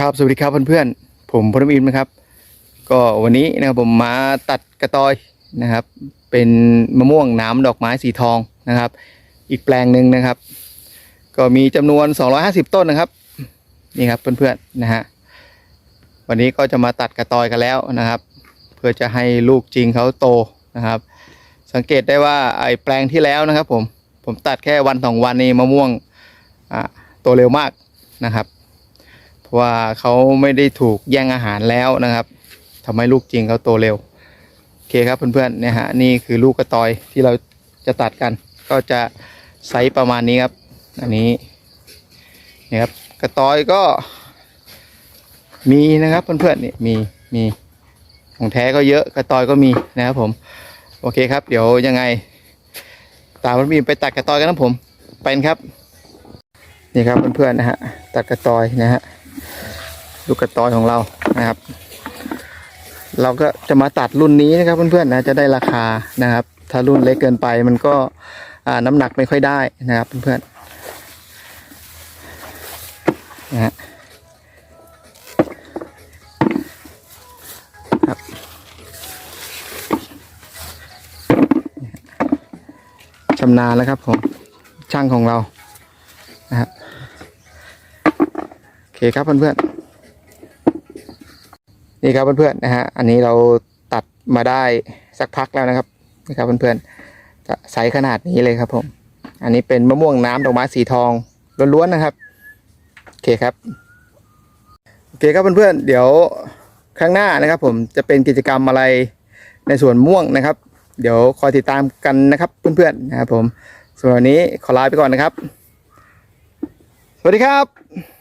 ครับสวัสดีครับเพื่อนๆผมพลอินนะครับ ก็วันนี้นะครับผมมาตัดกระตอยนะครับ เป็นมะม่วงน้ำดอกไม้สีทองนะครับ อีกแปลงหนึ่งนะครับ ก็มีจำนวน 250 ต้นนะครับนี่ครับเพื่อนๆนะฮะวันนี้ก็จะมาตัดกระตอยกันแล้วนะครับ เพื่อจะให้ลูกจริงเขาโตนะครับ สังเกตได้ว่าไอ้แปลงที่แล้วนะครับ ผมผมตัดแค่วันสองวันนี้มะม่วงอ่าโตเร็วมากนะครับ ว่าเขาไม่ได้ถูกแย่งอาหารแล้วนะครับทำให้ลูกจริงเขาโตเร็วโอเคครับเพื่อนๆเนี่ยฮะนี่คือลูกกระตอยที่เราจะตัดกัน ก็จะไซส์ประมาณนี้ครับ อันนี้นี่ครับกระตอยก็ มีนะครับเพื่อนๆเนี่ยมีมีของแท้ก็เยอะกระตอยก็มีนะครับผมโอเคครับ เดี๋ยวยังไง ตามพี่บีไปตัดกระตอยกันนะผมไปนครับ นี่ครับเพื่อนๆนะฮะตัดกระตอยนะฮะ ลูกกระตอยของเรานะครับ เราก็จะมาตัดรุ่นนี้นะครับเพื่อนๆนะจะได้ราคานะครับ ถ้ารุ่นเล็กเกินไปมันก็น้ำหนักไม่ค่อยได้นะครับเพื่อนๆนะฮะครับชำนาญแล้วครับผมช่างของเรานะครับโอเคครับเพื่อนๆ นี่ครับเพื่อนๆนะฮะอันนี้เราตัดมาได้สักพักแล้วนะครับนี่ครับเพื่อนๆจะไซส์ขนาดนี้เลยครับผม อันนี้เป็นมะม่วงน้ำดอกไม้สีทองล้วนๆนะครับโอเคครับโอเคครับเพื่อนๆเดี๋ยวครั้งหน้านะครับ ผมจะเป็นกิจกรรมอะไรในส่วนม่วงนะครับ เดี๋ยวคอยติดตามกันนะครับเพื่อนๆนะครับผมส่วนวันนี้ขอลาไปก่อนนะครับ สวัสดีครับ